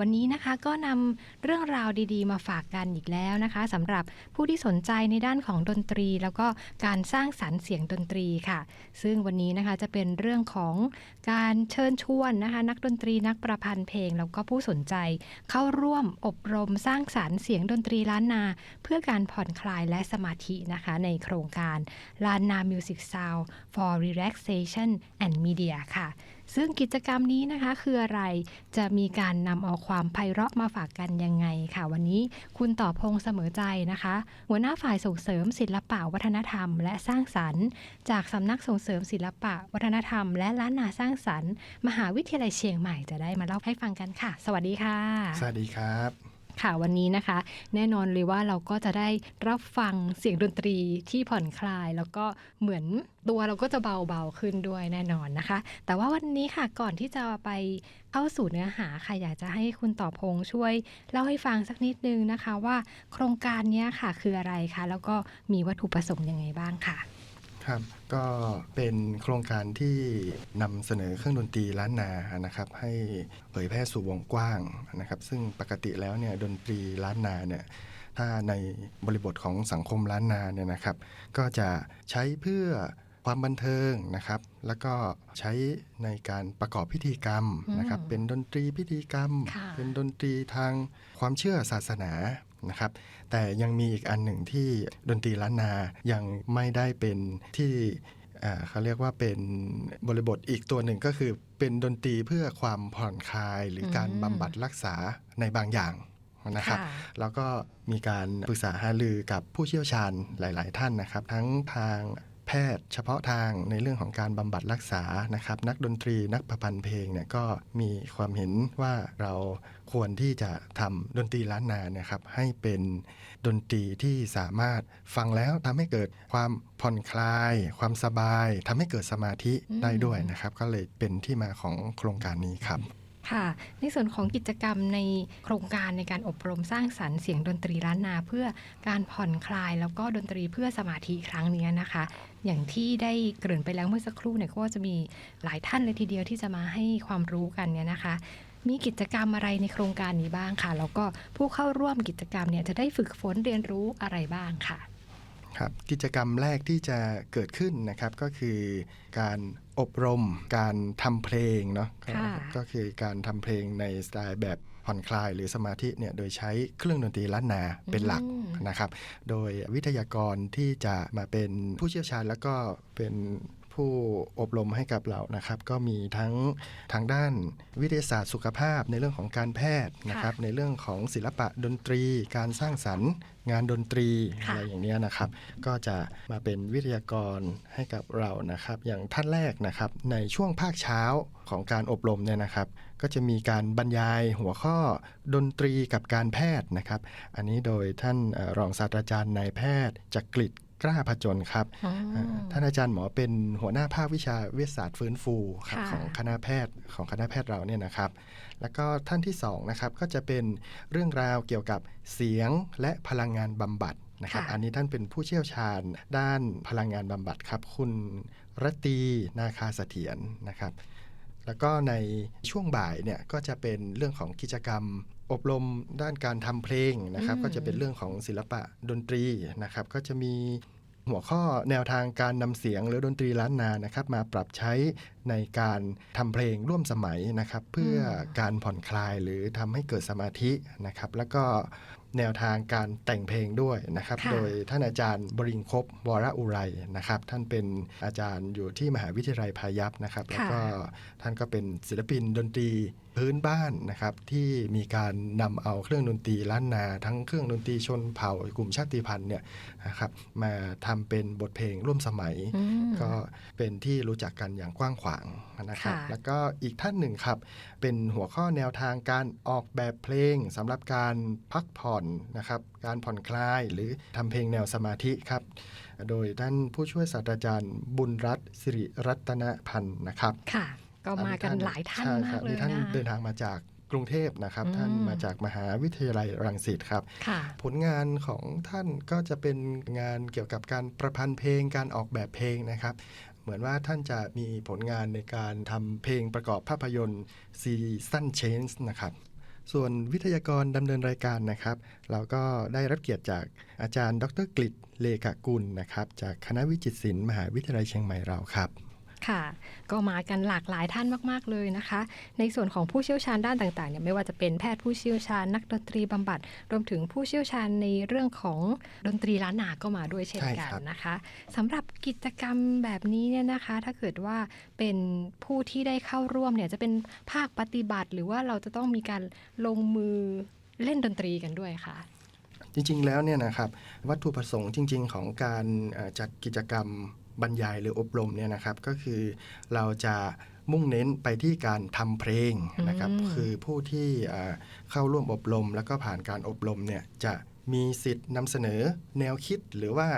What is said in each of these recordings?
วันนี้นะคะก็นำเรื่องราวดีๆ มาฝากกันอีกแล้วนะคะสำหรับผู้ที่สนใจในด้านของดนตรี แล้วก็การสร้างสรรค์เสียงดนตรีค่ะ ซึ่งวันนี้นะคะจะเป็นเรื่องของการเชิญชวนนะคะนักดนตรีนักประพันธ์เพลง แล้วก็ผู้สนใจ เข้าร่วมอบรมสร้างสรรค์เสียงดนตรีล้านนา เพื่อการผ่อนคลายและสมาธินะคะในโครงการล้านนา Music Sound for Relaxation and Media ค่ะ ซึ่งกิจกรรมนี้นะคะคืออะไรจะมีการนำเอาความไพเราะมาฝากกันยังไงค่ะ วันนี้คุณต่อพงษ์เสมอใจนะคะ หัวหน้าฝ่ายส่งเสริมศิลปะวัฒนธรรม และสร้างสรรค์ จากสำนักส่งเสริมศิลปะวัฒนธรรม และล้านนาสร้างสรรค์ มหาวิทยาลัยเชียงใหม่จะได้มาเล่าให้ฟังกันค่ะ สวัสดีค่ะ สวัสดีครับ ค่ะวันนี้นะคะ แน่นอนเลยว่าเราก็จะได้รับฟังเสียงดนตรีที่ผ่อนคลาย แล้วก็เหมือนตัวเราก็จะเบาๆขึ้นด้วยแน่นอนนะคะ แต่ว่าวันนี้ค่ะก่อนที่จะไปเข้าสู่เนื้อหาค่ะอยากจะให้คุณต่อพงช่วยเล่าให้ฟังสักนิดนึงนะคะว่าโครงการนี้ค่ะคืออะไรคะแล้วก็มีวัตถุประสงค์ยังไงบ้างค่ะ ครับก็เป็นโครงการที่นำเสนอเครื่องดนตรีล้านนานะครับ ให้เผยแพร่สู่วงกว้างนะครับ ซึ่งปกติแล้วเนี่ยดนตรีล้านนาเนี่ยถ้าในบริบทของสังคมล้านนาเนี่ยนะครับ ก็จะใช้เพื่อความบันเทิงนะครับ แล้วก็ใช้ในการประกอบพิธีกรรมนะครับอืมเป็นดนตรีพิธีกรรมค่ะเป็นดนตรีทางความเชื่อศาสนา นะครับแต่ยังมีอีกอันหนึ่งที่ดนตรีล้านนายังไม่ได้เป็นที่อ่าเขาเรียกว่าเป็นบริบทอีกตัวหนึ่งก็คือเป็นดนตรีเพื่อความผ่อนคลายหรือการอืมบำบัดรักษาในบางอย่างนะครับค่ะแล้วก็มีการปรึกษาหารือกับผู้เชี่ยวชาญหลาย ๆ ท่านนะครับ ทั้งทาง แพทย์เฉพาะทางในเรื่องของการบำบัดรักษานะครับ นักดนตรีนักประพันธ์เพลงเนี่ยก็มีความเห็นว่าเราควรที่จะทำดนตรีล้านนานี่ยครับ ให้เป็นดนตรีที่สามารถฟังแล้วทำให้เกิดความผ่อนคลาย ความสบายทำให้เกิดสมาธิได้ด้วยนะครับ ก็เลยเป็นที่มาของโครงการนี้ครับ ค่ะ ในส่วนของกิจกรรมในโครงการในการอบรมสร้างสรรค์เสียงดนตรีล้านนาเพื่อการผ่อนคลายแล้วก็ดนตรีเพื่อสมาธิครั้งนี้นะคะ อย่างที่ได้เกริ่นไปแล้วเมื่อสักครู่เนี่ยก็จะมีหลายท่านเลยทีเดียวที่จะมาให้ความรู้กันเนี่ยนะคะ มีกิจกรรมอะไรในโครงการนี้บ้างค่ะแล้วก็ผู้เข้าร่วมกิจกรรมเนี่ยจะได้ฝึกฝนเรียนรู้อะไรบ้างค่ะ ครับกิจกรรมแรกที่จะเกิดขึ้นนะครับก็คือการอบรมการทำเพลงเนาะก็ค่ะก็คือการทำเพลงในสไตล์แบบผ่อนคลายหรือสมาธิเนี่ยโดยใช้เครื่องดนตรีล้านนาเป็นหลักอืมนะครับ โดยวิทยากรที่จะมาเป็นผู้เชี่ยวชาญแล้วก็เป็น ผู้อบรมให้กับเรานะครับ ก็มีทั้งทางด้านวิทยาศาสตร์สุขภาพ ในเรื่องของการแพทย์นะครับ ในเรื่องของศิลปะดนตรี การสร้างสรรค์งานดนตรีค่ะอะไรอย่างเนี้ยนะครับ ก็จะมาเป็นวิทยากรให้กับเรานะครับ อย่างท่านแรกนะครับในช่วงภาคเช้าของการอบรมเนี่ยนะครับ ก็จะมีการบรรยายหัวข้อดนตรีกับการแพทย์นะครับ อันนี้โดยท่านเอ่อรองศาสตราจารย์นายแพทย์จักริด กล้าผจญครับอ๋ออ่าท่านอาจารย์หมอเป็นหัวหน้าภาควิชาเวชศาสตร์ฟื้นฟูครับค่ะของคณะแพทย์ของคณะแพทย์เราเนี่ยนะครับ แล้วก็ท่านที่สองนะครับก็จะเป็นเรื่องราวเกี่ยวกับเสียงและพลังงานบำบัดนะครับค่ะอันนี้ท่านเป็นผู้เชี่ยวชาญด้านพลังงานบำบัดครับ คุณรัตตีนาคาเสถียรนะครับแล้วก็ในช่วงบ่ายเนี่ยก็จะเป็นเรื่องของกิจกรรม อบรมด้านการทำเพลงนะครับอืมก็จะเป็นเรื่องของศิลปะดนตรีนะครับ ก็จะมีหัวข้อแนวทางการนำเสียงหรือดนตรีล้านนานะครับ มาปรับใช้ในการทำเพลงร่วมสมัยนะครับ เพื่อการผ่อนคลายหรือทำให้เกิดสมาธินะครับ แล้วก็แนวทางการแต่งเพลงด้วยนะครับค่ะโดยท่านอาจารย์บริงคบวรอุไรนะครับ ท่านเป็นอาจารย์อยู่ที่มหาวิทยาลัยพายัพนะครับ แล้วก็ท่านก็เป็นศิลปินดนตรีพื้นบ้านนะครับที่มีการนำเอาเครื่องดนตรีล้านนา ทั้งเครื่องดนตรีชนเผ่ากลุ่มชาติพันธุ์เนี่ยนะครับมาทำเป็นบทเพลงร่วมสมัยอืมก็เป็นที่รู้จักกันอย่างกว้างขวางนะครับค่ะแล้วก็อีกท่านหนึ่งครับ เป็นหัวข้อแนวทางการออกแบบเพลงสำหรับการพักผ่อนนะครับการผ่อนคลายหรือทำเพลงแนวสมาธิครับโดยท่านผู้ช่วยศาสตราจารย์บุญรัตน์สิริรัตนพันธ์นะครับค่ะ ก็มากันหลายท่านใช่มาครักบเลยมีท่านนะเดินทางมาจากกรุงเทพนะครับอืมท่านมาจากมหาวิทยาลัยรังสิตครับค่ะผลงานของท่านก็จะเป็นงานเกี่ยวกับการประพันธ์เพลงการออกแบบเพลงนะครับ เหมือนว่าท่านจะมีผลงานในการทำเพลงประกอบภาพยนตร์ Season Change นะครับส่วนวิทยากรดำเนินรายการนะครับ เราก็ได้รับเกียรติจากอาจารย์ ดรกฤษเลขกุลนะครับ จากคณะวิจิตรศิลป์มหาวิทยาลัยเชียงใหม่เราครับ ค่ะ ก็มากันหลากหลายท่านมากๆเลยนะคะ ในส่วนของผู้เชี่ยวชาญด้านต่างๆเนี่ยไม่ว่าจะเป็นแพทย์ผู้เชี่ยวชาญนักดนตรีบำบัด รวมถึงผู้เชี่ยวชาญในเรื่องของดนตรีล้านนาก็มาด้วยเช่นกันนะคะสำหรับกิจกรรมแบบนี้เนี่ยนะคะ ถ้าเกิดว่าเป็นผู้ที่ได้เข้าร่วมเนี่ยจะเป็นภาคปฏิบัติ หรือว่าเราจะต้องมีการลงมือเล่นดนตรีกันด้วยค่ะจริงๆ แล้วเนี่ยนะครับวัตถุประสงค์จริง ๆ ของการจัดกิจกรรม บรรยายหรืออบรมเนี่ยนะครับ ก็คือเราจะมุ่งเน้นไปที่การทำเพลงนะครับอืมคือผู้ที่เอ่อเข้าร่วมอบรม แล้วก็ผ่านการอบรมเนี่ยจะมีสิทธิ์นำเสนอแนวคิดหรือว่า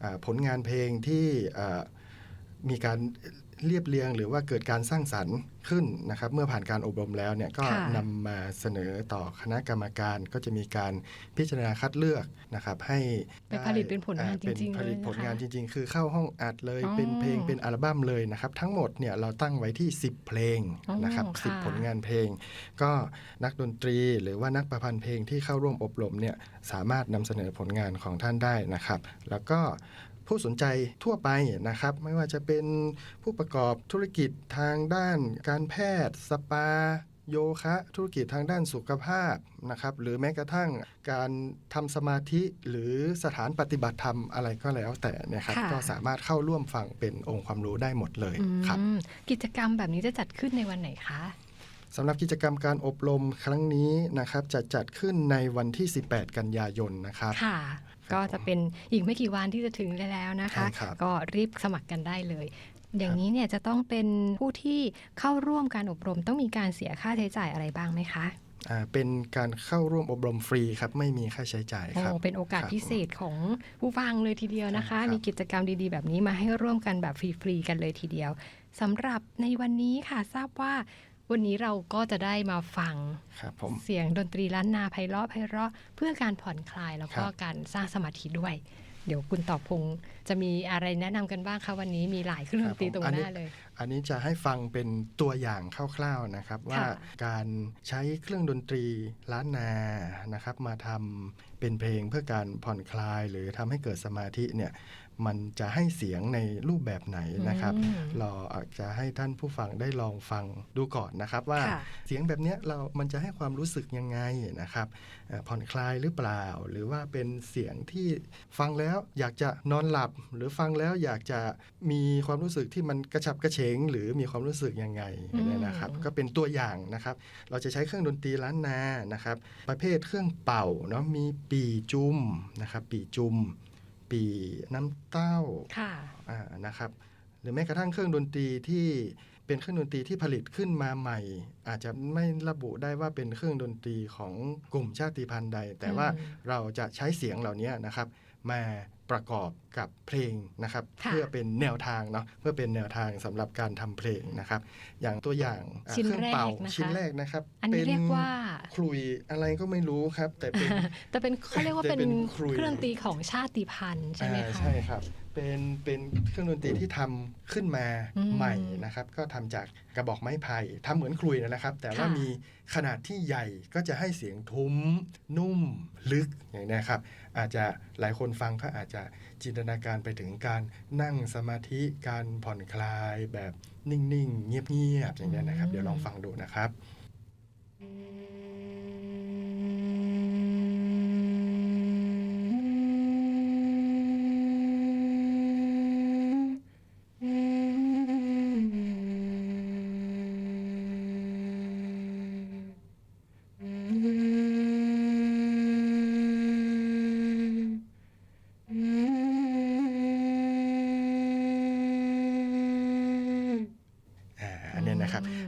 เอ่อผลงานเพลงที่เอ่อมีการ เรียบเรียง หรือว่าเกิดการสร้างสรรค์ขึ้นนะครับเมื่อผ่านการอบรมแล้วเนี่ยก็ค่ะนำมาเสนอต่อคณะกรรมการก็จะมีการพิจารณาคัดเลือกนะครับให้ไปผลิตเป็นผลงานอ่จริงๆเป็นผลิตเลยนะคะผลงานจริง ๆ คือเข้าห้องอัดเลยอ๋อเป็นเพลงเป็นอัลบั้มเลยนะครับทั้งหมดเนี่ยเราตั้งไว้ที่ 10 เพลงนะครับอ๋อสิบค่ะผลงานเพลง ก็นักดนตรีหรือว่านักประพันธ์เพลงที่เข้าร่วมอบรมเนี่ยสามารถนำเสนอผลงานของท่านได้นะครับ แล้วก็ผู้สนใจทั่วไปนะครับ ไม่ว่าจะเป็นผู้ประกอบธุรกิจทางด้านการแพทย์ สปา โยคะ ธุรกิจทางด้านสุขภาพนะครับ หรือแม้กระทั่งการทำสมาธิหรือสถานปฏิบัติธรรมอะไรก็แล้วแต่เนะครับค่ะก็สามารถเข้าร่วมฟังเป็นองค์ความรู้ได้หมดเลยครับอืมกิจกรรมแบบนี้จะจัดขึ้นในวันไหนคะสำหรับกิจกรรมการอบรมครั้งนี้นะครับ จะจัดขึ้นในวันที่ 18 กันยายนนะครับค่ะ ก็จะเป็นอีกไม่กี่วันที่จะถึงแล้วนะคะใช่ครับก็รีบสมัครกันได้เลยอย่างนี้เนี่ยจะต้องเป็นผู้ที่เข้าร่วมการอบรมต้องมีการเสียค่าใช้จ่ายอะไรบ้างไหมคะอ่าเป็นการเข้าร่วมอบรมฟรีครับไม่มีค่าใช้จ่ายครับโอ้เป็นโอกาสครับพิเศษของผู้ฟังเลยทีเดียวนะคะใช่ครับมีกิจกรรมดีๆ แบบนี้มาให้ร่วมกันแบบฟรีๆกันเลยทีเดียวสำหรับในวันนี้ค่ะทราบว่า วันนี้เราก็จะได้มาฟังครับผมเสียงดนตรีล้านนาไพเราะไพเราะเพื่อการผ่อนคลายแล้วก็ครับการสร้างสมาธิด้วย เดี๋ยวคุณตอบพงษ์จะมีอะไรแนะนำกันบ้างคะวันนี้มีหลายเครื่องดนตรีตรงหน้าเลย อันนี้จะให้ฟังเป็นตัวอย่างคร่าวๆนะครับ ว่าการใช้เครื่องดนตรีล้านนานะครับ มาทำเป็นเพลงเพื่อการผ่อนคลายหรือทำให้เกิดสมาธิเนี่ย มันจะให้เสียงในรูปแบบไหนนะครับอืมเราอาจจะให้ท่านผู้ฟังได้ลองฟังดูก่อนนะครับ ว่าค่ะเสียงแบบเนี้ยเรา มันจะให้ความรู้สึกยังไงนะครับเอ่อผ่อนคลายหรือเปล่า หรือว่าเป็นเสียงที่ฟังแล้วอยากจะนอนหลับ หรือฟังแล้วอยากจะมีความรู้สึกที่มันกระฉับกระเฉง หรือมีความรู้สึกยังไงอืมเนี่ยนะครับ ก็เป็นตัวอย่างนะครับ เราจะใช้เครื่องดนตรีล้านนานะครับ ประเภทเครื่องเป่าเนาะมีปีจุมนะครับ ปีจุม ปีน้ำเต้าค่ะอ่านะครับ หรือแม้กระทั่งเครื่องดนตรีที่เป็นเครื่องดนตรีที่ผลิตขึ้นมาใหม่ อาจจะไม่ระบุได้ว่าเป็นเครื่องดนตรีของกลุ่มชาติพันธุ์ใด แต่ว่าอืมเราจะใช้เสียงเหล่านี้นะครับ มาประกอบกับเพลงนะครับค่ะเพื่อเป็นแนวทางเนาะเพื่อเป็นแนวทางสำหรับการทำเพลงนะครับ อย่างตัวอย่างอ่าชิ้นเครื่องเป่าแรกนะคะชิ้นแรกนะครับอันนี้เรียกว่าคลุยอะไรก็ไม่รู้ครับ แต่เป็นแต่เป็นเขาเรียกว่าเป็นจะเป็นครุยเครื่องดนตรีของชาติพันธุ์ใช่ไหมอ่าคะใช่ครับ เป็นเป็นเครื่องดนตรีที่ทำขึ้นมาอืมใหม่นะครับ ก็ทำจากกระบอกไม้ไผ่ทำเหมือนคลุยนะครับ แต่ว่าค่ะมีขนาดที่ใหญ่ก็จะให้เสียงทุ้ม นุ่มลึกอย่างนี้นะครับ อาจจะหลายคนฟังก็อาจจะจินตนาการไปถึงการนั่งสมาธิการผ่อนคลายแบบนิ่งๆ เงียบๆอย่างนี้นะครับ เดี๋ยวลองฟังดูนะครับ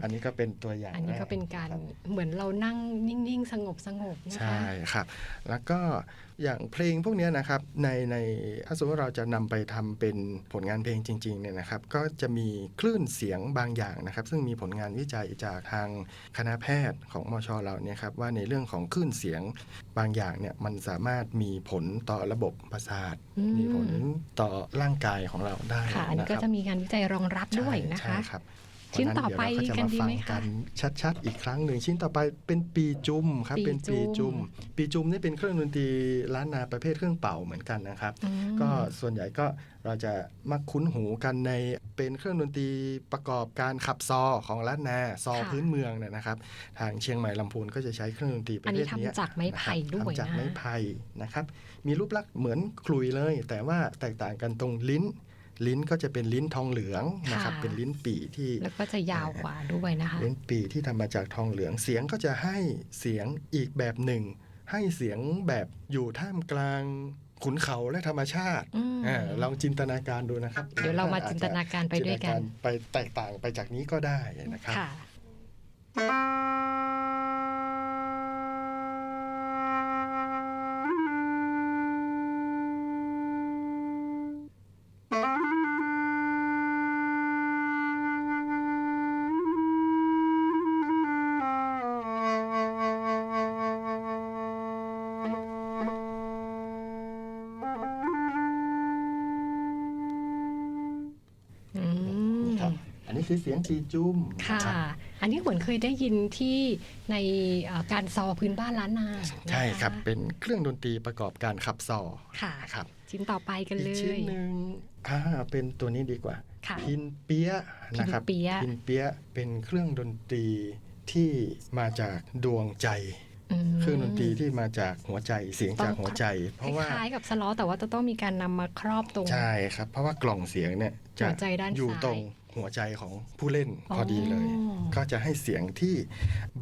อ่าอันเนี้ยนะครับอืมอันนี้ก็เป็นตัวอย่างอันนี้ก็เป็นการแคบเหมือนเรานั่งนิ่งๆ สงบสงบๆนะคะใช่ครับ แล้วก็อย่างเพลงพวกเนี้ยนะครับในในถ้าสมมติว่าเราจะนำไปทำเป็นผลงานเพลงจริงๆเนี่ยนะครับ ก็จะมีคลื่นเสียงบางอย่างนะครับ ซึ่งมีผลงานวิจัยจากทางคณะแพทย์ของมชเราเนี่ยครับว่าในเรื่องของคลื่นเสียงบางอย่างเนี่ยมันสามารถมีผลต่อระบบประสาทอืมมีผลต่อร่างกายของเราได้ค่ะอันนี้นะก็ครับจะมีงานวิจัยรองรับด้วยนะคะใช่ครับ ชิ้นต่อไปเพราะฉะกันเดี๋ยวเราก็จะมาฟัดีไหมงคะกันชัดๆ อีกครั้งหนึ่งชิ้นต่อไปเป็นปีจุ่มครับปีเป็นปีจุ่จุ่มมปีจุ่มนี่เป็นเครื่องดนตรีล้านนาประเภทเครื่องเป่าเหมือนกันนะครับอืมก็ส่วนใหญ่ก็เราจะมักคุ้นหูกันในเป็นเครื่องดนตรีประกอบการขับซอของล้านนาซอค่ะพื้นเมืองเนี่ยนะครับ ทางเชียงใหม่ลำพูนก็จะใช้เครื่องดนตรีประอันเภนี้ทเนี้ยทำจากไม้ไผ่นะครับด้วยทำจากนะไม้ไผ่นะครับ มีรูปลักษณ์เหมือนขลุยเลย แต่ว่าแตกต่างกันตรงลิ้น ลิ้นก็จะเป็นลิ้นทองเหลืองนะครับค่ะเป็นลิ้นปี่ที่แล้วก็จะยาวกว่าด้วยนะคะลิ้นปี่ที่ทำมาจากทองเหลืองเสียงก็จะให้เสียงอีกแบบหนึ่ง ให้เสียงแบบอยู่ท่ามกลางขุนเขาและธรรมชาติอืมอาลองจินตนาการดูนะครับ เดี๋ยวเรามาจินตนาการไปด้วยกันจิตาไปแตกต่างไปจากนี้ก็ได้นะครับ คือเสียงปีจุ้มค่ะรับอันนี้เหมือนเคยได้ยินที่ในเอ่อการซอพื้นบ้านล้านนา ใช่ครับนะะเป็นเครื่องดนตรีประกอบการขับซอค่ะครับ ชิ้นต่อไปกันอีเลกชิ้นยหนึ่งอ่าเป็นตัวนี้ดีกว่าค่ะพินเปียะนะครับพิณเปี๊ยะพินเปียะเป็นเครื่องดนตรีที่มาจากดวงใจมเครื่องดนตรีที่มาจากหัวใจเสียงจากหัวใจ เพคราะว่าล้ายๆกับสล้อแต่ว่าจะต้องมีการนำมาครอบตรงใช่ครับ เพราะว่ากล่องเสียงเนี่ยจะหัวใจด้านอยู่ซ้ายตรง หัวใจของผู้เล่นอ๋อพอดีเลย ก็จะให้เสียงที่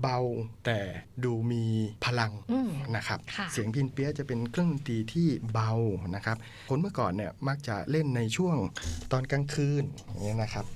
เบาแต่ดูมีพลังอืมนะครับค่ะเสียงพินเปียะจะเป็นเครื่องดนตรีที่เบานะครับคนเมื่อก่อนเนี่ยมักจะเล่นในช่วงตอนกลางคืนอย่างเงี้ยนะครับ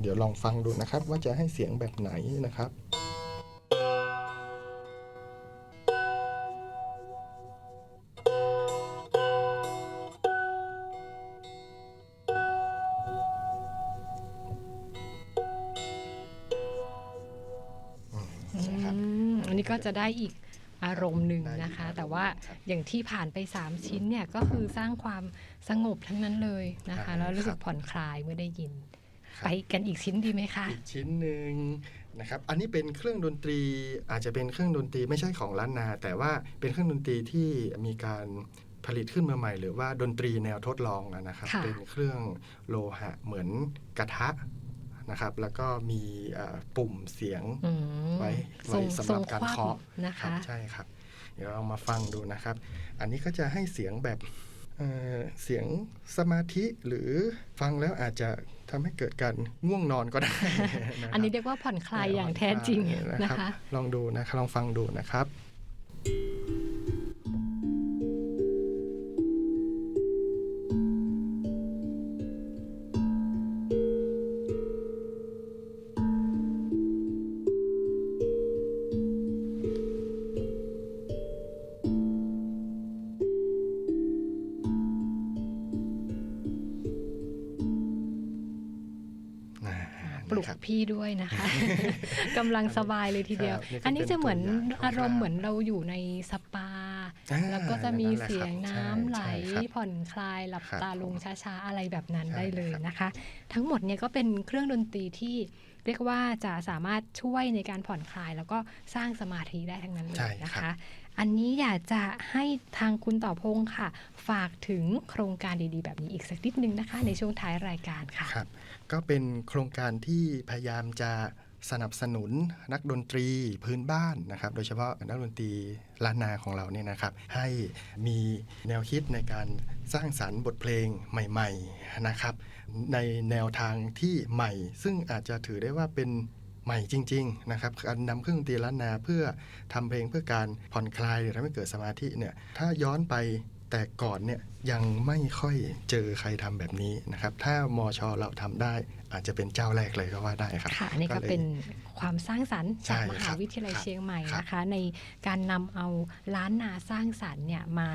เดี๋ยวลองฟังดูนะครับว่าจะให้เสียงแบบไหนนะครับนะครับ จะได้อีกอารมณ์หนึ่งนะคะได้อีกอารมณ์แต่ว่าครับอย่างที่ผ่านไป 3 ชิ้นเนี่ยก็คือสร้างความสงบทั้งนั้นเลยนะคะใช่แล้วรู้สึคกรับผ่อนคลายเมื่อได้ยินครับไปกันอีกชิ้นดีไหมคะ อีกชิ้นหนึ่งนะครับ อันนี้เป็นเครื่องดนตรีอาจจะเป็นเครื่องดนตรีไม่ใช่ของล้านนา แต่ว่าเป็นเครื่องดนตรีที่มีการผลิตขึ้นมาใหม่หรือว่าดนตรีแนวทดลองนะครับค่ะเป็นเครื่องโลหะเหมือนกระทะ นะครับ แล้วก็มีเอ่อปุ่มเสียงอืมไว้ทรไว้งสำทหรรังบการคว่เคาะำนะครัคะบใช่ครับ เดี๋ยวเรามาฟังดูนะครับ อันนี้ก็จะให้เสียงแบบเอ่อเสียงสมาธิหรือฟังแล้วอาจจะทำให้เกิดการง่วงนอนก็ได้ะครับอันนี้เรียกว่าผ่อนคลายอย่างแท้จริงนะคะ ลองดูนะครับลองฟังดูนะครับอ่า ปลุกนะครับพี่ด้วยนะคะกำลังสบายเลยทีเดียวครับนี่ก็อันนี้จะเหมือนเป็นตัวอย่างอารมณ์คร่าวๆเหมือนเราอยู่ในสปาอ่าแล้วก็จะมีนั่นแหละเสียงครับน้ำไหลใช่ครับผ่อนคลายหลับครับตาลงช้าๆอะไรแบบนั้นใช่ได้เลยครับนะคะ ทั้งหมดเนี่ยก็เป็นเครื่องดนตรีที่เรียกว่าจะสามารถช่วยในการผ่อนคลาย แล้วก็สร้างสมาธิได้ทั้งนั้นเลใช่ยนะครัคะบ อันนี้อยากจะให้ทางคุณต่อพงษ์ค่ะ ฝากถึงโครงการดีๆ แบบนี้อีกสักนิดนึงนะคะ ในช่วงท้ายรายการค่ะ ครับ ก็เป็นโครงการที่พยายามจะสนับสนุนนักดนตรีพื้นบ้านนะครับ โดยเฉพาะนักดนตรีล้านนาของเราเนี่ยนะครับ ให้มีแนวคิดในการสร้างสรรค์บทเพลงใหม่ ๆนะครับ ในแนวทางที่ใหม่ ซึ่งอาจจะถือได้ว่าเป็น ใหม่จริงๆนะครับการนำเครื่องดนตรีล้านนาเพื่อทำเพลงเพื่อการผ่อนคลายหรือทำให้เกิดสมาธิเนี่ยถ้าย้อนไปแต่ก่อนเนี่ยยังไม่ค่อยเจอใครทำแบบนี้นะครับ ถ้ามอชอเราทำได้อาจจะเป็นเจ้าแรกเลยก็ว่าได้ครับค่ะอันนี่ก็ลยเป็นความสร้างสรรค์ใช่จากมคหารับวิทยาลัยครับเชียงใหม่ครับนะคะ ในการนำเอาล้านนาสร้างสรรค์เนี่ยมา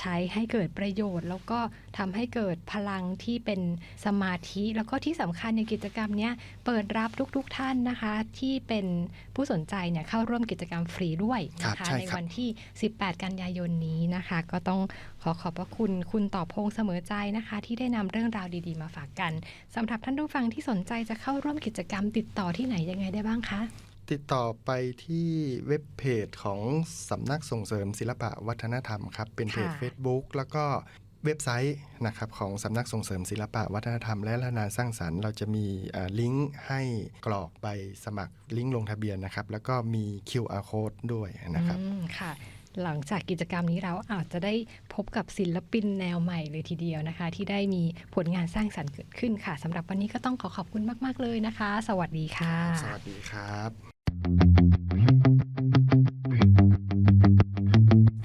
ใช้ให้เกิดประโยชน์ แล้วก็ทำให้เกิดพลังที่เป็นสมาธิ แล้วก็ที่สำคัญในกิจกรรมเนี้ยเปิดรับทุกๆท่านนะคะ ที่เป็นผู้สนใจเนี่ยเข้าร่วมกิจกรรมฟรีด้วยนะครัคะบใช่ในครับวันที่ 18 กันยายนนี้นะคะ ก็ต้องขอขอบพระคุณคุณต่อพงษ์เสมอใจนะคะ ที่ได้นำเรื่องราวดีๆ มาฝากกันสำหรับท่านผู้ฟังที่สนใจจะเข้าร่วมกิจกรรมติดต่อที่ไหนยังไงได้บ้างคะ ติดต่อไปที่เว็บเพจของสำนักส่งเสริมศิลปะวัฒนธรรมครับ เป็นเพจค่ะ Facebook แล้วก็เว็บไซต์นะครับของสำนักส่งเสริมศิลปะวัฒนธรรม และละนาสร้างสรรค์เราจะมีเอ่อลิงก์ให้กรอกใบสมัครลิงก์ลงทะเบียนนะครับ แล้วก็มี QR code ด้วยนะครับอืมค่ะหลังจากกิจกรรมนี้เราอาจจะได้พบกับศิลปินแนวใหม่เลยทีเดียวนะคะ ที่ได้มีผลงานสร้างสรรค์เกิดขึ้นค่ะสำหรับวันนี้ก็ต้องขอขอบคุณมาก ๆ เลยนะคะ สวัสดีค่ะ สวัสดีครับ